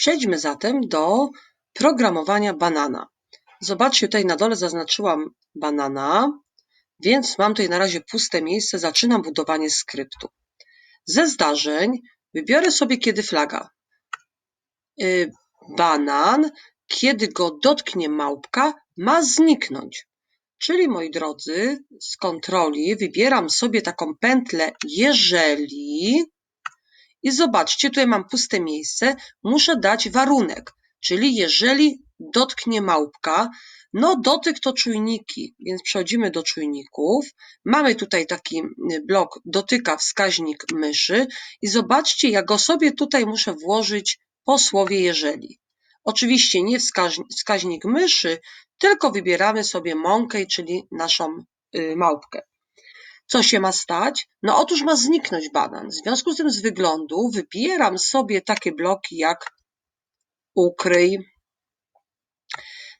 Przejdźmy zatem do programowania banana. Zobaczcie, tutaj na dole zaznaczyłam banana, więc mam tutaj na razie puste miejsce. Zaczynam budowanie skryptu. Ze zdarzeń wybiorę sobie kiedy flaga. Y, banan, kiedy go dotknie małpka, ma zniknąć. Czyli moi drodzy, z kontroli wybieram sobie taką pętlę jeżeli i zobaczcie, tutaj mam puste miejsce, muszę dać warunek, czyli jeżeli dotknie małpka, no dotyk to czujniki, więc przechodzimy do czujników. Mamy tutaj taki blok dotyka wskaźnik myszy i zobaczcie, jak go sobie tutaj muszę włożyć po słowie jeżeli. Oczywiście nie wskaźnik myszy, tylko wybieramy sobie Monkey, czyli naszą y, małpkę. Co się ma stać? No otóż ma zniknąć banan. W związku z tym z wyglądu wybieram sobie takie bloki jak ukryj.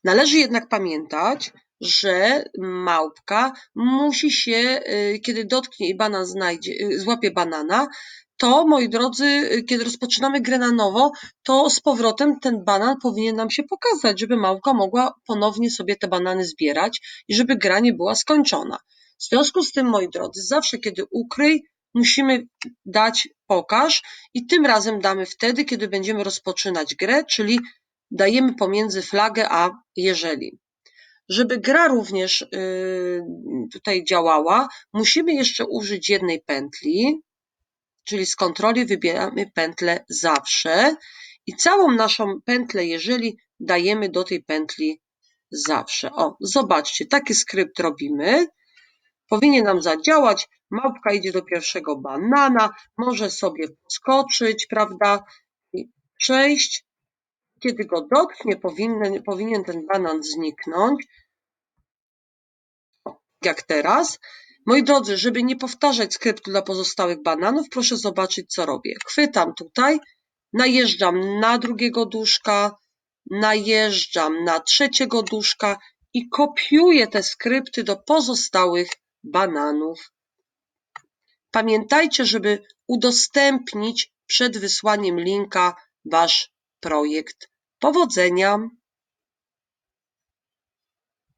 Należy jednak pamiętać, że małpka musi się, y, kiedy dotknie i banan znajdzie, y, złapie banana, to moi drodzy, kiedy rozpoczynamy grę na nowo, to z powrotem ten banan powinien nam się pokazać, żeby małpka mogła ponownie sobie te banany zbierać i żeby gra nie była skończona. W związku z tym, moi drodzy, zawsze kiedy ukryj, musimy dać pokaż i tym razem damy wtedy, kiedy będziemy rozpoczynać grę, czyli dajemy pomiędzy flagę a jeżeli. Żeby gra również yy, tutaj działała, musimy jeszcze użyć jednej pętli, czyli z kontroli wybieramy pętlę zawsze i całą naszą pętlę jeżeli dajemy do tej pętli zawsze. O, zobaczcie, taki skrypt robimy powinien nam zadziałać. Małpka idzie do pierwszego banana, może sobie skoczyć, prawda, i przejść. Kiedy go dotknie, powinien, powinien ten banan zniknąć. jak teraz. Moi drodzy, żeby nie powtarzać skryptu dla pozostałych bananów, proszę zobaczyć, co robię. Chwytam tutaj, najeżdżam na drugiego duszka, najeżdżam na trzeciego duszka i kopiuję te skrypty do pozostałych bananów. Pamiętajcie, żeby udostępnić przed wysłaniem linka Wasz projekt. Powodzenia!